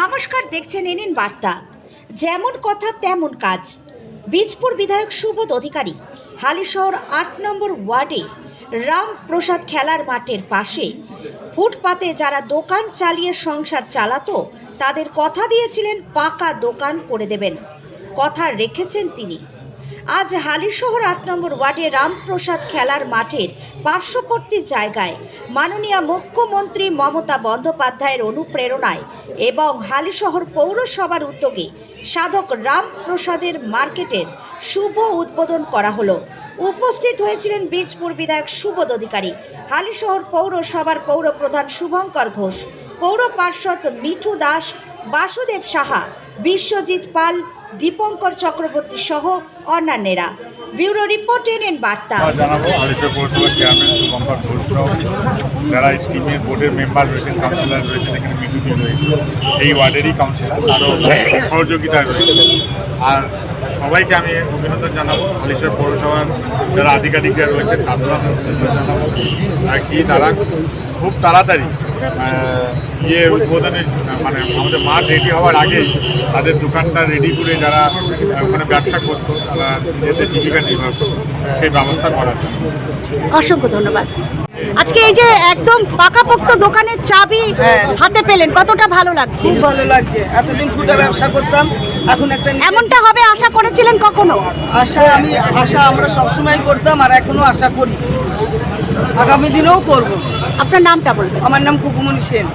নমস্কার, দেখছেন এনিন বার্তা। যেমন কথা, তেমন কাজ। বীজপুর বিধায়ক সুবোধ অধিকারী, হালিশহর আট নম্বর ওয়ার্ডে রামপ্রসাদ খেলার মাঠের পাশে ফুটপাতে যারা দোকান চালিয়ে সংসার চালাতো, তাদের কথা দিয়েছিলেন, পাকা দোকান করে দেবেন। কথা রেখেছেন তিনি। আজ হালিশহর আট নম্বর ওয়ার্ডে রামপ্রসাদ খেলার মাঠের পার্শ্ববর্তী জায়গায় মাননীয় মুখ্যমন্ত্রী মমতা বন্দ্যোপাধ্যায়ের অনুপ্রেরণায় এবং হালিশহর পৌরসভার উদ্যোগে সাধক রামপ্রসাদের মার্কেটের শুভ উদ্বোধন করা হলো। উপস্থিত হয়েছিলেন বীজপুর বিধায়ক সুবোধ অধিকারী হালিশহর পৌরসভার পৌরপ্রধান শুভঙ্কর ঘোষ, পৌর পার্ষদ মিঠু দাস, বাসুদেব সাহা বিশ্বজিৎ পাল, দীপঙ্কর চক্রবর্তী সহ অন্যান্যরা। ব্যুরো রিপোর্ট এনেন বার্তা। জানাব আলিশা পৌরসভার চেয়ারম্যান শুভঙ্কর ঘোষ যারা এই বোর্ডের মেম্বার রয়েছেন কাউন্সিলর রয়েছেন, এখানে মিটুটি রয়েছে এই ওয়ার্ডেরই কাউন্সিলর আরও সহযোগিতায় রয়েছে আর সবাইকে আমি অভিনন্দন জানাব আলিশা পৌরসভার যারা আধিকারিকরা রয়েছেন, তাদেরও অভিনন্দন জানাব। আর কি তারা, খুব তাড়াতাড়ি ইয়ে উদ্বোধনের মানে আমাদের মাঠ রেডি হওয়ার আগেই তাদের দোকানটা রেডি করে যারা ওখানে ব্যবসা করতো তারা নিজেদের জীবিকা নির্ভর করতো সেই ব্যবস্থা করার জন্য। অসংখ্য ধন্যবাদ। আজকে এই যে একদম পাকাপোক্ত দোকানের চাবি হ্যাঁ। হাতে পেলেন কতটা ভালো লাগছে? খুব ভালো লাগছে। এতদিন ফুটে ব্যবসা করতাম এখন একটা এমনটা হবে আশা করেছিলেন কখনো? আশা আমি আশা আমরা সবসময় করতাম আর এখনও আশা করি। আগামী দিনেও করব। আপনার নামটা বলবেন? আমার নাম কুকুমনি সেন।